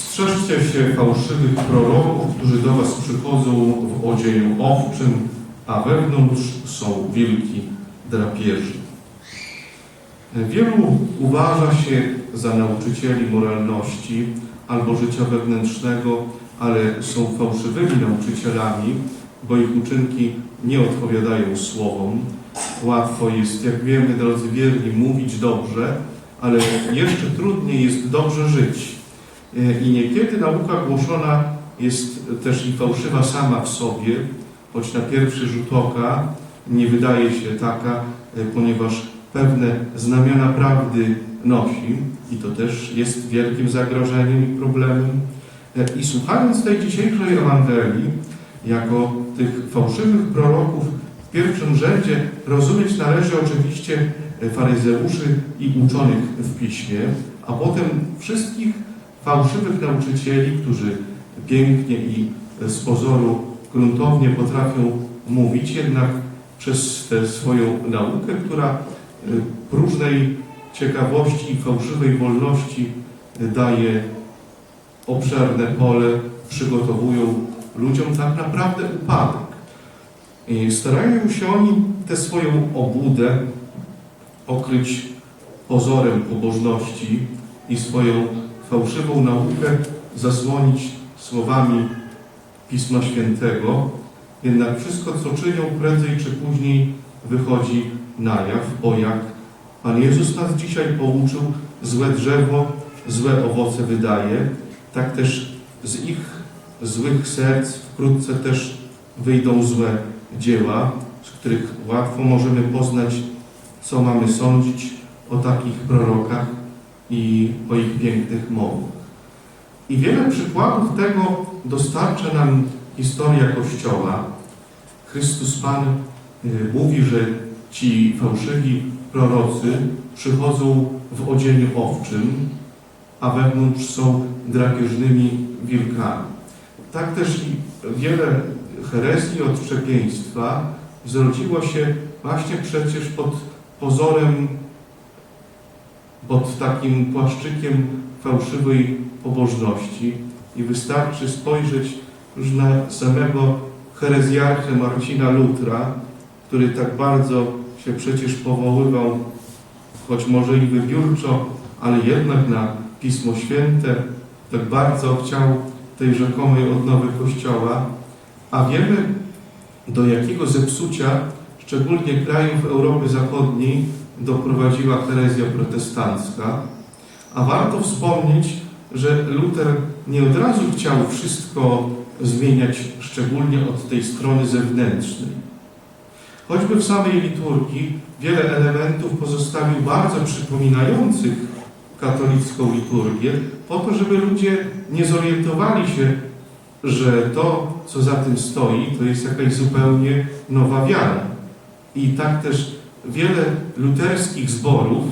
Strzeżcie się fałszywych proroków, którzy do was przychodzą w odzieniu owczym, a wewnątrz są wilki drapieży. Wielu uważa się za nauczycieli moralności albo życia wewnętrznego, ale są fałszywymi nauczycielami, bo ich uczynki nie odpowiadają słowom. Łatwo jest, jak wiemy, drodzy wierni, mówić dobrze, ale jeszcze trudniej jest dobrze żyć. E, I niekiedy nauka głoszona jest też i fałszywa sama w sobie, choć na pierwszy rzut oka nie wydaje się taka, e, ponieważ pewne znamiona prawdy nosi i to też jest wielkim zagrożeniem i problemem. E, I słuchając tej dzisiejszej Ewangelii, jako tych fałszywych proroków w pierwszym rzędzie rozumieć należy oczywiście faryzeuszy i uczonych w piśmie, a potem wszystkich fałszywych nauczycieli, którzy pięknie i z pozoru gruntownie potrafią mówić, jednak przez tę swoją naukę, która y, próżnej ciekawości i fałszywej wolności y, daje obszerne pole, przygotowują ludziom tak naprawdę upadek. I starają się oni tę swoją obłudę okryć pozorem pobożności i swoją fałszywą naukę zasłonić słowami Pisma Świętego, jednak wszystko, co czynią, prędzej czy później wychodzi na jaw, bo jak Pan Jezus nas dzisiaj pouczył, złe drzewo złe owoce wydaje, tak też z ich złych serc wkrótce też wyjdą złe dzieła, z których łatwo możemy poznać, co mamy sądzić o takich prorokach i o ich pięknych mowach. I wiele przykładów tego dostarcza nam historia Kościoła. Chrystus Pan y, mówi, że ci fałszywi prorocy przychodzą w odzieniu owczym, a wewnątrz są drapieżnymi wilkami. Tak też i wiele herezji odszczepieństwa zrodziło się właśnie przecież pod pozorem, pod takim płaszczykiem fałszywej pobożności i wystarczy spojrzeć już na samego herezjarchę Marcina Lutra, który tak bardzo się przecież powoływał, choć może i wybiórczo, ale jednak na Pismo Święte, tak bardzo chciał tej rzekomej odnowy Kościoła, a wiemy do jakiego zepsucia, szczególnie krajów Europy Zachodniej, doprowadziła herezja protestancka. A warto wspomnieć, że Luter nie od razu chciał wszystko zmieniać, szczególnie od tej strony zewnętrznej. Choćby w samej liturgii wiele elementów pozostawił bardzo przypominających katolicką liturgię, po to, żeby ludzie nie zorientowali się, że to, co za tym stoi, to jest jakaś zupełnie nowa wiara. I tak też wiele luterskich zborów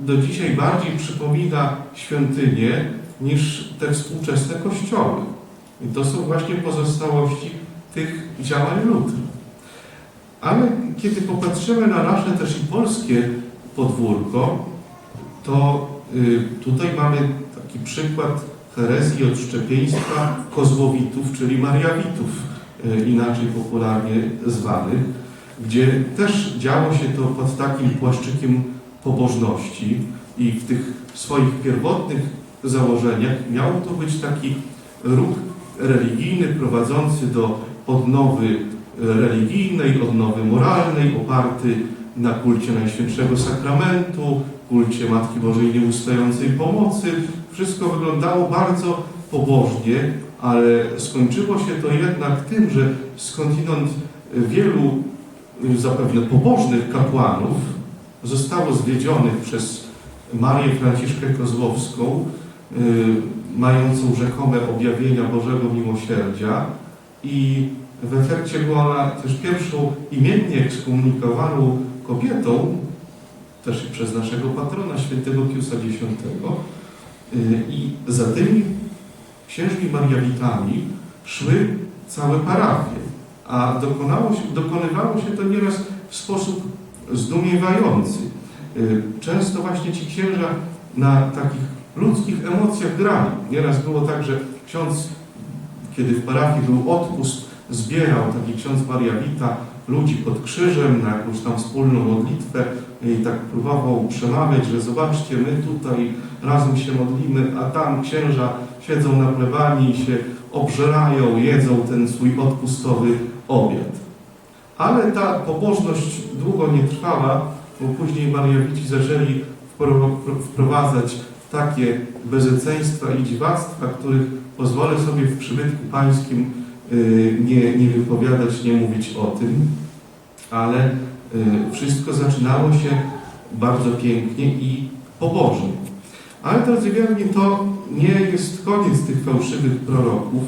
do dzisiaj bardziej przypomina świątynię niż te współczesne kościoły. I to są właśnie pozostałości tych działań Lutra. Ale kiedy popatrzymy na nasze też i polskie podwórko, to y, tutaj mamy taki przykład herezji odszczepieństwa kozłowitów, czyli mariawitów, y, inaczej popularnie zwanych, gdzie też działo się to pod takim płaszczykiem pobożności i w tych swoich pierwotnych założeniach miał to być taki ruch religijny prowadzący do odnowy religijnej, odnowy moralnej, oparty na kulcie Najświętszego Sakramentu, kulcie Matki Bożej Nieustającej Pomocy. Wszystko wyglądało bardzo pobożnie, ale skończyło się to jednak tym, że skądinąd wielu zapewne pobożnych kapłanów zostało zwiedzionych przez Marię Franciszkę Kozłowską, y, mającą rzekome objawienia Bożego Miłosierdzia i w efekcie była ona też pierwszą imiennie ekskomunikowaną kobietą, też przez naszego patrona, świętego Piusa X. Y, I za tymi księżmi mariawitami szły całe parafie, a dokonało się, dokonywało się to nieraz w sposób zdumiewający. Y, Często właśnie ci księża na takich ludzkich emocjach grali. Nieraz było tak, że ksiądz, kiedy w parafii był odpust, zbierał taki ksiądz Mariawita ludzi pod krzyżem na jakąś tam wspólną modlitwę i tak próbował przemawiać, że zobaczcie, my tutaj razem się modlimy, a tam księża siedzą na plebanii i się obżerają, jedzą ten swój odpustowy obiad. Ale ta pobożność długo nie trwała, bo później Mariawici zaczęli wpro- wprowadzać takie bezeceństwa i dziwactwa, których pozwolę sobie w przybytku pańskim y, nie, nie wypowiadać, nie mówić o tym, ale y, wszystko zaczynało się bardzo pięknie i pobożnie. Ale drodzy wierni, to nie jest koniec tych fałszywych proroków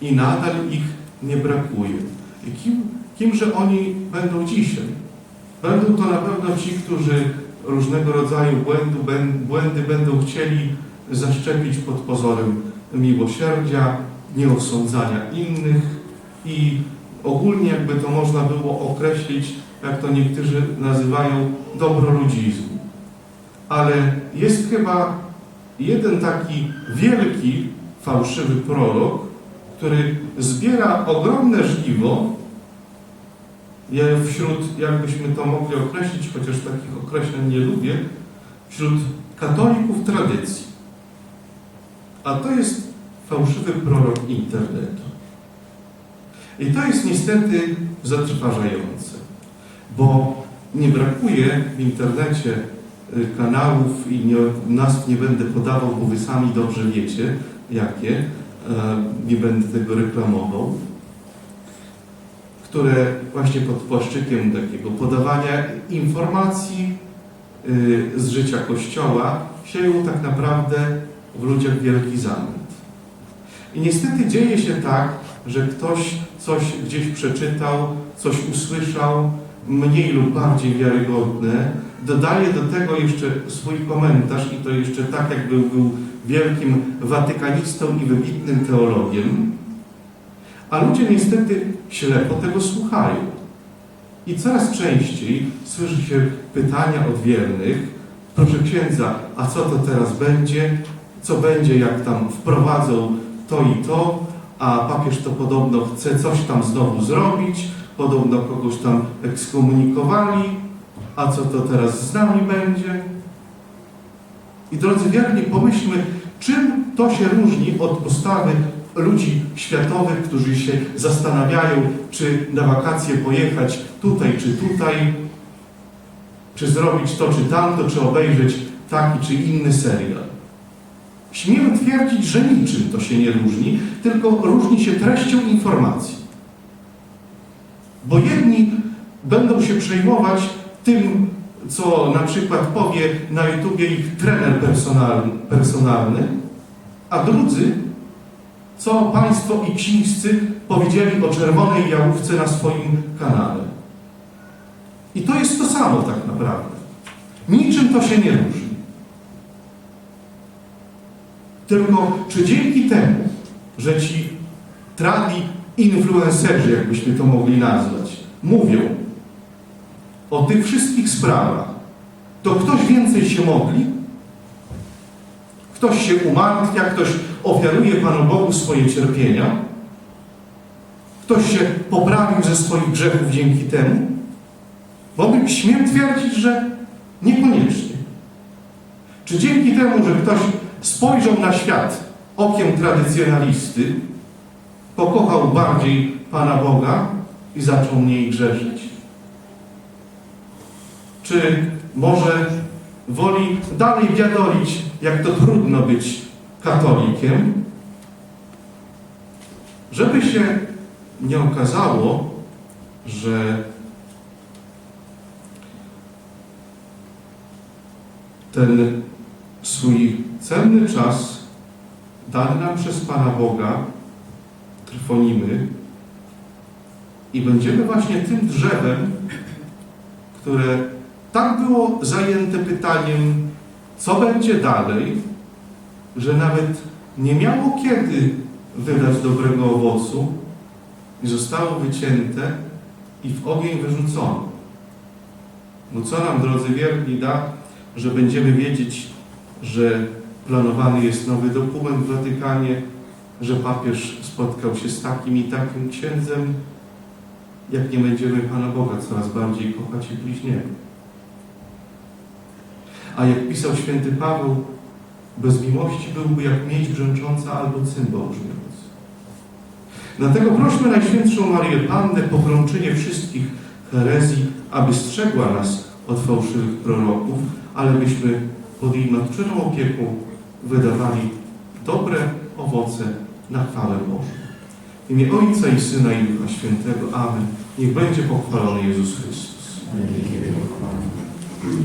i nadal ich nie brakuje. I kim, kimże oni będą dzisiaj? Będą to na pewno ci, którzy różnego rodzaju błędu, błędy będą chcieli zaszczepić pod pozorem miłosierdzia, nieosądzania innych i ogólnie jakby to można było określić, jak to niektórzy nazywają, dobroludzizm. Ale jest chyba jeden taki wielki, fałszywy prorok, który zbiera ogromne żniwo wśród, jakbyśmy to mogli określić, chociaż takich określeń nie lubię, wśród katolików tradycji. A to jest fałszywy prorok internetu. I to jest niestety zatrważające, bo nie brakuje w internecie kanałów i nie, nazw nie będę podawał, bo wy sami dobrze wiecie, jakie, e, nie będę tego reklamował, które właśnie pod płaszczykiem takiego podawania informacji y, z życia Kościoła sieją tak naprawdę w ludziach wielki zamęt. I niestety dzieje się tak, że ktoś coś gdzieś przeczytał, coś usłyszał, mniej lub bardziej wiarygodne, dodaje do tego jeszcze swój komentarz i to jeszcze tak, jakby był wielkim watykanistą i wybitnym teologiem, a ludzie niestety ślepo tego słuchają. I coraz częściej słyszy się pytania od wiernych, proszę księdza, a co to teraz będzie? Co będzie, jak tam wprowadzą to i to, a papież to podobno chce coś tam znowu zrobić, podobno kogoś tam ekskomunikowali, a co to teraz z nami będzie? I drodzy wierni, pomyślmy, czym to się różni od postawy ludzi światowych, którzy się zastanawiają, czy na wakacje pojechać tutaj czy tutaj, czy zrobić to czy tamto, czy obejrzeć taki czy inny serial. Śmiem twierdzić, że niczym to się nie różni, tylko różni się treścią informacji. Bo jedni będą się przejmować tym, co na przykład powie na YouTubie ich trener personalny, personalny a drudzy co Państwo i ksińscy powiedzieli o czerwonej jałówce na swoim kanale. I to jest to samo tak naprawdę. Niczym to się nie różni. Tylko czy dzięki temu, że ci tradi influencerzy, jakbyśmy to mogli nazwać, mówią o tych wszystkich sprawach, to ktoś więcej się modli? Ktoś się umartwia, ktoś ofiaruje Panu Bogu swoje cierpienia? Ktoś się poprawił ze swoich grzechów dzięki temu? Bo śmiem twierdzić, że niekoniecznie. Czy dzięki temu, że ktoś spojrzał na świat okiem tradycjonalisty, pokochał bardziej Pana Boga i zaczął mniej grzeszyć? Czy może woli dalej wiadolić, jak to trudno być katolikiem, żeby się nie okazało, że ten swój cenny czas dany nam przez Pana Boga trwonimy i będziemy właśnie tym drzewem, które tak było zajęte pytaniem, co będzie dalej, że nawet nie miało kiedy wydać dobrego owocu i zostało wycięte i w ogień wyrzucone. No co nam, drodzy wierni, da, że będziemy wiedzieć, że planowany jest nowy dokument w Watykanie, że papież spotkał się z takim i takim księdzem, jak nie będziemy Pana Boga coraz bardziej kochać i bliźniego. A jak pisał święty Paweł, bez miłości byłby jak miedź brzęcząca albo cymbał brzmiący. Dlatego prośmy Najświętszą Marię Pannę, pogrączynię wszystkich herezji, aby strzegła nas od fałszywych proroków, ale byśmy pod jej matczyną opieką wydawali dobre owoce na chwałę Bożą. W imię Ojca i Syna i Ducha Świętego. Amen. Niech będzie pochwalony Jezus Chrystus. Amen.